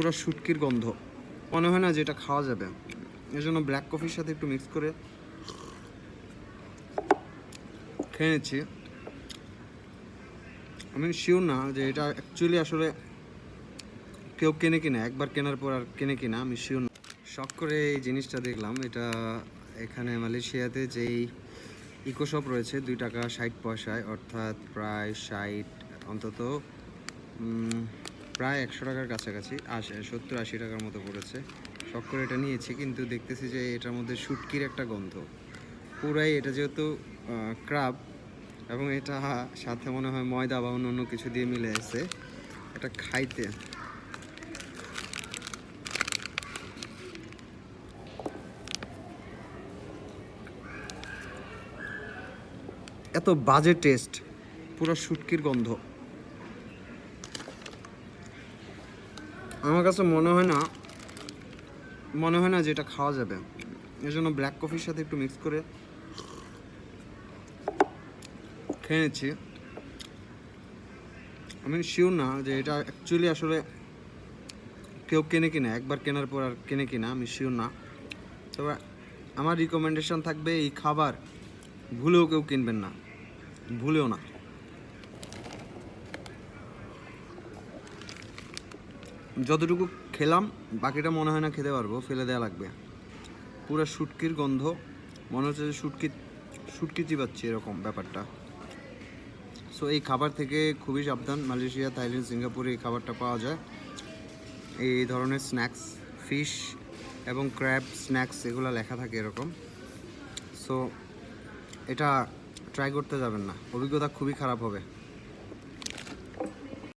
পুরো শুটকির গন্ধ। মনে হয় না যে এটা খাওয়া যাবে। এই জন্য ব্ল্যাক কফির সাথে একটু মিক্স করে খেয়ে নিচ্ছি। আমি শিওর না যে এটা অ্যাকচুয়ালি আসলে কেউ কেনে কিনা, একবার কেনার পর আর কেনে কিনা, আমি শিওর না। শখ করে এই জিনিসটা দেখলাম, এটা এখানে মালয়েশিয়াতে যেই ইকোশপ রয়েছে, দুই টাকা ষাট পয়সায়, অর্থাৎ প্রায় ষাট, অন্তত প্রায় একশো টাকার কাছাকাছি, আশি, সত্তর, আশি টাকার মতো পড়েছে। শখ করে এটা নিয়েছি, কিন্তু দেখতেছি যে এটার মধ্যে শুটকির একটা গন্ধ। পুরাই এটা যেহেতু ক্রাব, এবং এটা সাথে মনে হয় ময়দা বা অন্য অন্য কিছু দিয়ে মিলে আছে, এটা খাইতে। এত বাজে টেস্ট, পুরো শুটকির গন্ধ। আমার কাছে মনে হয় না, মনে হয় না যে এটা খাওয়া যাবে। এই জন্য ব্ল্যাক কফির সাথে একটু মিক্স করে খেয়ে নিচ্ছি। আমি শিওর না যে এটা অ্যাকচুয়ালি আসলে কেউ কেনে কিনা, একবার কেনার পর আর কেনে কিনা, আমি শিওর না। তবে আমার রিকমেন্ডেশন থাকবে এই খাবার ভুলেও কেউ কিনবেন না, ভুলেও না। যতটুকু খেলাম, বাকিটা মনে হয় না খেতে পারব, ফেলে দেওয়া লাগবে। পুরো শুটকির গন্ধ, মনে হচ্ছে যে শুটকি শুটকি চিবাচ্ছি এরকম ব্যাপারটা। সো এই খাবার থেকে খুবই সাবধান, মালয়েশিয়া, থাইল্যান্ড, সিঙ্গাপুরে এই খাবারটা পাওয়া যায়। এই ধরনের স্ন্যাক্স, ফিশ এবং ক্র্যাব স্ন্যাক্স এগুলো লেখা থাকে এরকম। সো এটা ট্রাই করতে যাবেন না, অভিজ্ঞতা খুবই খারাপ হবে।